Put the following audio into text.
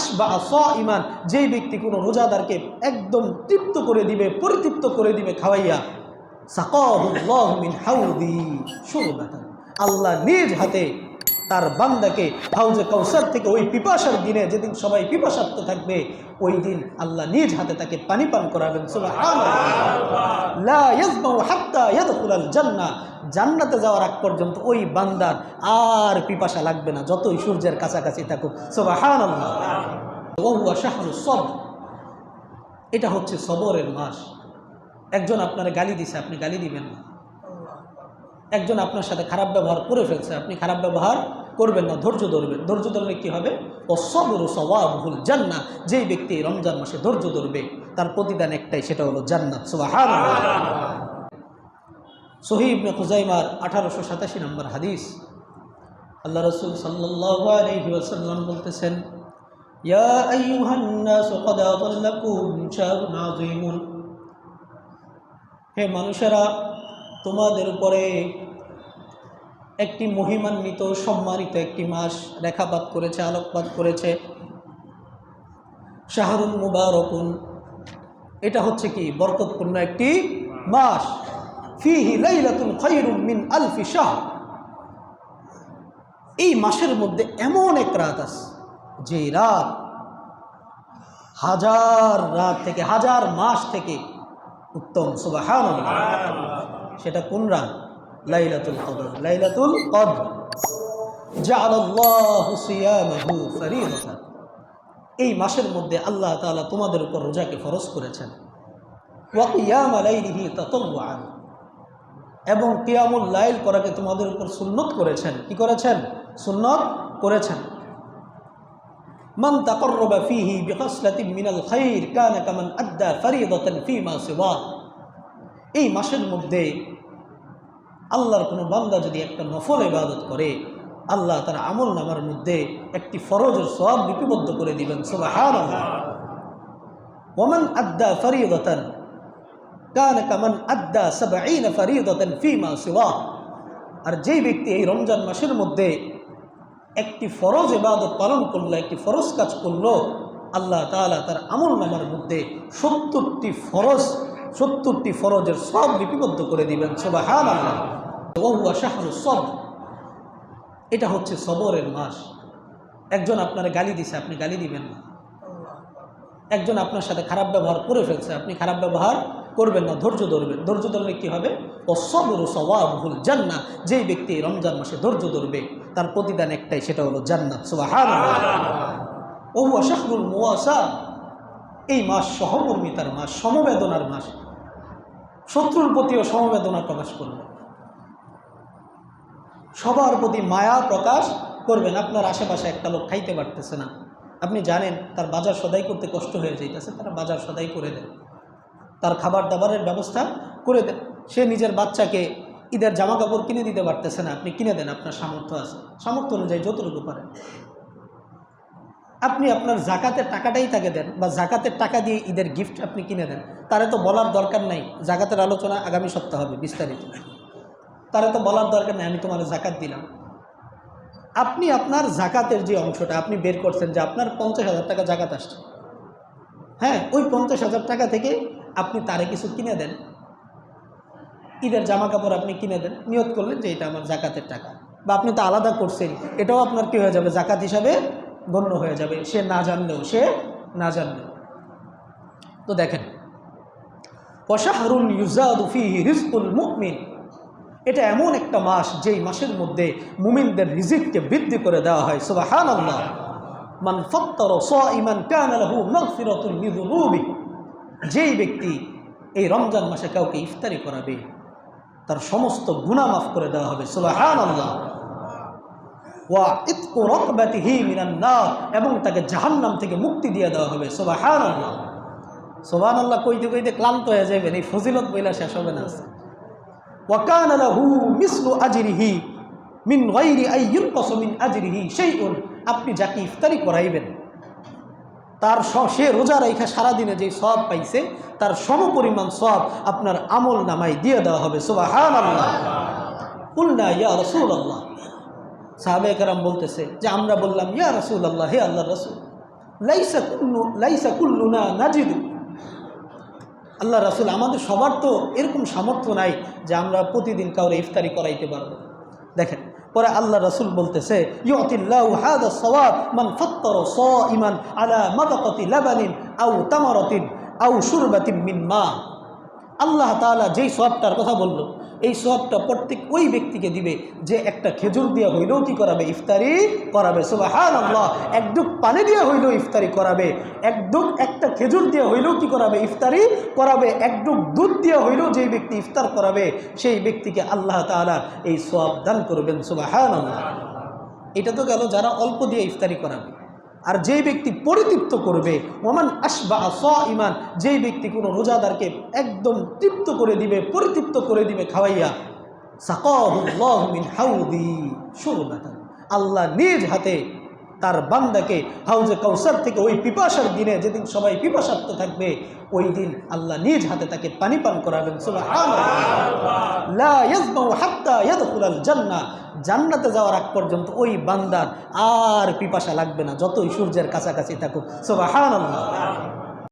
আশবা স ইমান যেই ব্যক্তি কোনো রোজাদারকে একদম তৃপ্ত করে দিবে, পরিতৃপ্ত করে দিবে খাওয়াইয়া মিন হাউদি শুরবাতান আল্লাহ নিজ হাতে তার বান্দাকে হাউজে কৌসার থেকে ওই পিপাসার দিনে যেদিন সবাই পিপাসার্থ থাকবে, ওই দিন আল্লাহ নিজ হাতে তাকে পানি পান করাবেন। জান্নাহ। জান্নাতে যাওয়ার আগ পর্যন্ত ওই বান্দার আর পিপাসা লাগবে না, যতই সূর্যের কাছাকাছি থাকুক। সোবাহান সব এটা হচ্ছে সবরের মাস। একজন আপনার গালি দিছে, আপনি গালি দিবেন না। একজন আপনার সাথে খারাপ ব্যবহার করে ফেলছে, আপনি খারাপ ব্যবহার করবেন না ধৈর্য ধরবেন ধৈর্য ধরলে কী হবে ও সবর সবাবুল জান্না যেই ব্যক্তি এই রমজান মাসে ধৈর্য ধরবে তার প্রতিদান একটাই সেটা হলো জান্নাত সুবাহান সহিবনে খুজাইমার আঠারোশো সাতাশি নম্বর হাদিস আল্লাহ রসুল সাল্লাহ আলহি ওসাল্লাম বলতেছেন ইয়া আইয়ুহান নাস قد أضلكم شهر عظيم হে মানুষেরা তোমাদের উপরে একটি মহিমান্বিত, সম্মানিত একটি মাস রেখাপাত করেছে, আলোকপাত করেছে। শাহরুন মুবারকুন। এটা হচ্ছে কি? বরকতপূর্ণ একটি মাস। ফিহি লাইলাতুল খায়রুম মিন আলফি শাহ এই মাসের মধ্যে এমন এক রাত আছে যে রাত হাজার রাত থেকে, হাজার মাস থেকে উত্তম সুবাহান সেটা কোন রাত? লাইলাতুল কদর লাইলাতুল কদর। এই মাসের মধ্যে আল্লাহ তাআলা তোমাদের উপর রোজাকে ফরজ করেছেন। এবং কিয়ামুল লাইল করাকে তোমাদের উপর সুন্নত করেছেন। কি করেছেন? সুন্নত করেছেন। মান তাকররবা ফিহি বিখসলাতিন মিনাল খাইর কানা কামান আদ্দা ফরিদাতান ফিমা সিওয়া এই মাসের মধ্যে আল্লাহর কোনো বান্দা যদি একটা নফল ইবাদত করে, আল্লাহ তার আমল নামার মধ্যে একটি ফরজের সব লিপিবদ্ধ করে দিবেন ওমান আদ্দা ফরিদতান, কান কামান আদ্দা সাবাইন ফরিদতান ফিমা সিওয়া আর যেই ব্যক্তি এই রমজান মাসের মধ্যে একটি ফরজ ইবাদত পালন করল, একটি ফরজ কাজ করল, আল্লাহ তাআলা তার আমল নামার মধ্যে সত্তরটি ফরজ, সত্তরটি ফরজের সব লিপিবদ্ধ করে দিবেন সুবাহান আল্লাহ ওহুয়া শাহরু সব এটা হচ্ছে সবরের মাস। একজন আপনার গালি দিছে, আপনি গালি দিবেন না। একজন আপনার সাথে খারাপ ব্যবহার করে ফেলছে, আপনি খারাপ ব্যবহার করবেন না, ধৈর্য ধরবেন। ধৈর্য ধরলে কী হবে? ও সবর সবাবুল জান্না যেই ব্যক্তি রমজান মাসে ধৈর্য ধরবে, তার প্রতিদান একটাই, সেটা হলো জান্নাত। সুবাহান ওহুয়া শাহরুল মুয়াসা এই মাস সহমর্মিতার মাস, সমবেদনার মাস। শত্রুর প্রতিও সমবেদনা প্রকাশ করবে। সবার প্রতি মায়া প্রকাশ করবেন। আপনার আশেপাশে একটা লোক খাইতে পারতেছে না। আপনি জানেন, তার বাজার সদাই করতে কষ্ট হয়ে যাইতেছে, তারা বাজার সদাই করে দেন তার খাবার দাবারের ব্যবস্থা করে দেন সে নিজের বাচ্চাকে ঈদের জামা কাপড় কিনে দিতে পারতেছে না। আপনি কিনে দেন, আপনার সামর্থ্য আছে। সামর্থ্য অনুযায়ী যতটুকু পারেন। আপনি আপনার জাকাতের টাকাটাই তাকে দেন বা জাকাতের টাকা দিয়ে ঈদের গিফট আপনি কিনে দেন। তারে তো বলার দরকার নাই। জাকাতের আলোচনা আগামী সপ্তাহ হবে, বিস্তারিত। তারা তো বলার দরকার নেই, আমি তোমার জাকাত দিলাম। আপনি আপনার জাকাতের যে অংশটা আপনি বের করছেন যে আপনার পঞ্চাশ হাজার টাকা জাকাত আসছে। হ্যাঁ ওই পঞ্চাশ হাজার টাকা থেকে আপনি তারে কিছু কিনে দেন। ঈদের জামা কাপড় আপনি কিনে দেন, নিয়ত করলেন যে এটা আমার জাকাতের টাকা। বা আপনি তো আলাদা করছেন, এটাও আপনার কী হয়ে যাবে? জাকাত হিসাবে গণ্য হয়ে যাবে। সে না জানলেও, সে না জানলেও। তো দেখেন পশাহরুল ইউজাদুফি রিজকুল মুকমিন এটা এমন একটা মাস যেই মাসের মধ্যে মুমিনদের রিজিককে বৃদ্ধি করে দেওয়া হয় সুবাহান আল্লাহ মান ফত্তর ইমান কান যেই ব্যক্তি এই রমজান মাসে কাউকে ইফতারি করাবে, তার সমস্ত গুণা মাফ করে দেওয়া হবে সুবাহান আল্লাহ ওয়া ইতকু রাকবাতিহি মিনান নার, এবং তাকে জাহান্নাম থেকে মুক্তি দিয়ে দেওয়া হবে সুবাহান আল্লাহ সুবহান আল্লাহ কইতে কইতে ক্লান্ত হয়ে যাবেন এই ফজিলত বইলা শেষ হবে না ওয়াকান আজরিহি মিন গায়রি আই ইউনকাস মিন আজরিহি শাইউন আপনি যাকে ইফতারি করাইবেন, তার সে রোজা রাইখা সারাদিনে যে সব পাইছে, তার সমপরিমাণ সব আপনার আমল নামাই দিয়ে দেওয়া হবে। সুবাহান ইয়া রসুল আল্লাহ সাহাবে কারাম বলতেছে যে, আমরা বললাম, ইয়া রসুল আল্লাহ হে আল্লাহ রসুল, লাইসা কুল্লু, লাইসা কুল্লুনা নাজিদু। আল্লাহ রাসুল আমাদের সবার তো এরকম সামর্থ্য নাই যে আমরা প্রতিদিন কাউরে ইফতারি করাইতে পারব। দেখেন, পরে আল্লাহ রাসুল বলতেছে আলা মাদাকাতি আউ তামারতিন আউ সুরবাতিন মিন মা। আল্লাহ তাআলা যেই সওয়াবটার কথা বলল, এই সওয়াবটা প্রত্যেক ওই ব্যক্তিকে দিবে যে একটা খেজুর দিয়া হইলেও কি করাবে? ইফতারি করাবে। সুবহানাল্লাহ। একডুক পানি দিয়া হইলেও ইফতারি করাবে। একডুক একটা খেজুর দিয়া হইলেও কি করাবে? ইফতারি করাবে। একডুক দুধ দিয়া হইলেও যেই ব্যক্তি ইফতার করাবে, সেই ব্যক্তিকে আল্লাহ তাআলা এই সওয়াব দান করবেন। সুবহানাল্লাহ। এটা তো গেল যারা অল্প দিয়ে ইফতারি করাবে। আর যেই ব্যক্তি পরিতৃপ্ত করবে, ওমান আসবা স ইমান যেই ব্যক্তি কোনো রোজাদারকে একদম তৃপ্ত করে দিবে, পরিতৃপ্ত করে দিবে খাওয়াইয়া সাকিন হাউদি শুরু আল্লাহ নিজ হাতে তার বান্দাকে হাউজে কৌসার থেকে ওই পিপাসার দিনে যেদিন সবাই পিপাসার্থ থাকবে, ওই দিন আল্লাহ নিজ হাতে তাকে পানি পান করাবেন। জান্না। জান্নাতে যাওয়ার আগ পর্যন্ত ওই বান্দার আর পিপাসা লাগবে না, যতই সূর্যের কাছাকাছি থাকুক। সুবহানাল্লাহ।